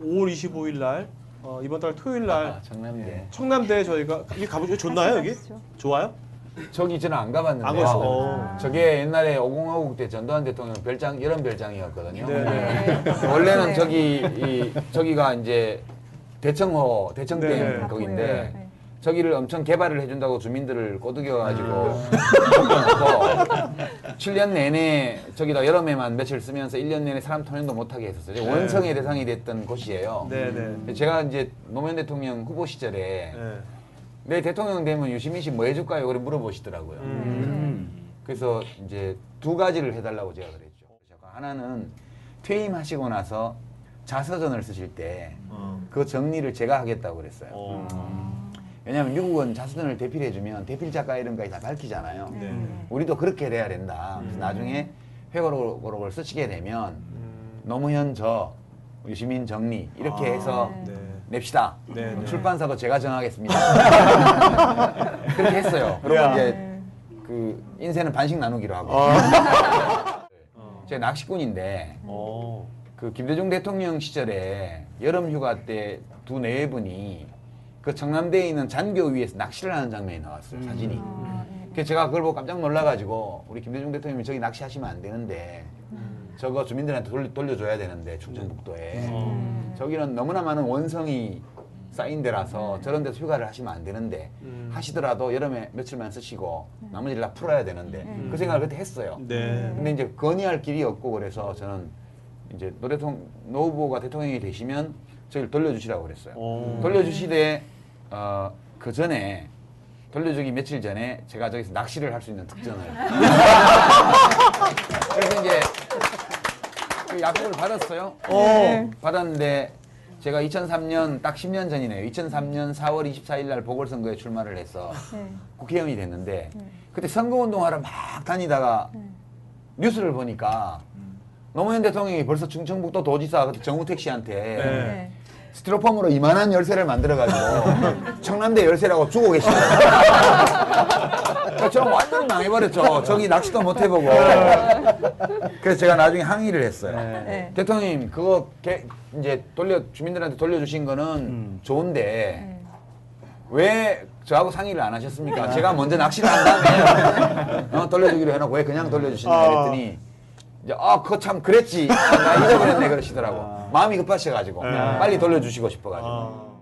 5월 25일 날 어, 이번 달 토요일 날 아, 청남대. 청남대 저희가 여기 가보죠. 좋나요 여기? 좋아요? 저기 저는 안 가봤는데. 안 갔어. 어. 저게 옛날에 5050 때 전두환 대통령 별장 이런 별장이었거든요. 네. 근데 원래는 저기 이 저기가 이제 대청호 대청댐 네. 거기인데 네. 저기를 엄청 개발을 해준다고 주민들을 꼬드겨가지고 묶어놓고 7년 내내 저기다 여름에만 며칠 쓰면서 1년 내내 사람 통행도 못하게 했었어요. 네. 원성의 대상이 됐던 곳이에요. 네네. 제가 이제 노무현 대통령 후보 시절에 네. 내 대통령 되면 유시민 씨 뭐 해줄까요? 그래 물어보시더라고요. 음. 그래서 이제 두 가지를 해달라고 제가 그랬죠. 하나는 퇴임하시고 나서 자서전을 쓰실 때그 어. 정리를 제가 하겠다고 그랬어요. 어. 왜냐하면 미국은 자서전을 대필해주면 대필 작가 이런 거다 밝히잖아요. 네. 우리도 그렇게 돼야 된다. 그래서 음. 나중에 회고록을 쓰시게 되면 음. 노무현 저 유시민 정리 이렇게 아, 해서 네. 냅시다. 네, 네. 출판사도 제가 정하겠습니다. 그렇게 했어요. 그리고 야. 이제 그 인생은 반씩 나누기로 하고. 어. 제가 낚시꾼인데 어. 그 김대중 대통령 시절에 여름 휴가 때두 내외분이 그 청남대에 있는 잔교 위에서 낚시를 하는 장면이 나왔어요. 음. 사진이. 아, 네. 그래서 제가 그걸 보고 깜짝 놀라가지고 우리 김대중 대통령이 저기 낚시하시면 안 되는데 저거 주민들한테 돌려, 돌려줘야 되는데 충청북도에 어. 저기는 너무나 많은 원성이 쌓인 데라서 저런 데서 휴가를 하시면 안 되는데 음. 하시더라도 여름에 며칠만 쓰시고 나머지를 다 풀어야 되는데 음. 그 생각을 그때 했어요. 네. 근데 이제 건의할 길이 없고 그래서 저는 이제 노 대통령 노 후보가 대통령이 되시면 저희를 돌려주시라고 그랬어요. 어. 돌려주시되 어, 그 전에 돌려주기 며칠 전에 제가 저기서 낚시를 할 수 있는 특전을 그래서 이제 그 약속을 받았어요. 어. 받았는데 제가 2003년 딱 10년 전이네요. 2003년 4월 24일 날 보궐선거에 출마를 해서 네. 국회의원이 됐는데 네. 그때 선거운동하러 막 다니다가 네. 뉴스를 보니까 노무현 대통령이 벌써 충청북도 도지사 그때 정우택 씨한테 네. 네. 스티로폼으로 이만한 열쇠를 만들어가지고 청남대 열쇠라고 주고 계시더라고요. 그러니까 저는 완전 망해버렸죠. 저기 낚시도 못 해보고. 그래서 제가 나중에 항의를 했어요. 네. 대통령님 그거 개- 이제 돌려 주민들한테 돌려주신 거는 음. 좋은데 네. 왜 저하고 상의를 안 하셨습니까? 제가 먼저 낚시를 한 다음에 어, 돌려주기로 해놓고 왜 그냥 돌려주시냐 아. 그랬더니 이제 아 그거 참 그랬지 나 잊어버렸네 그러시더라고 마음이 급하셔가지고 네. 빨리 돌려주시고 싶어가지고 아.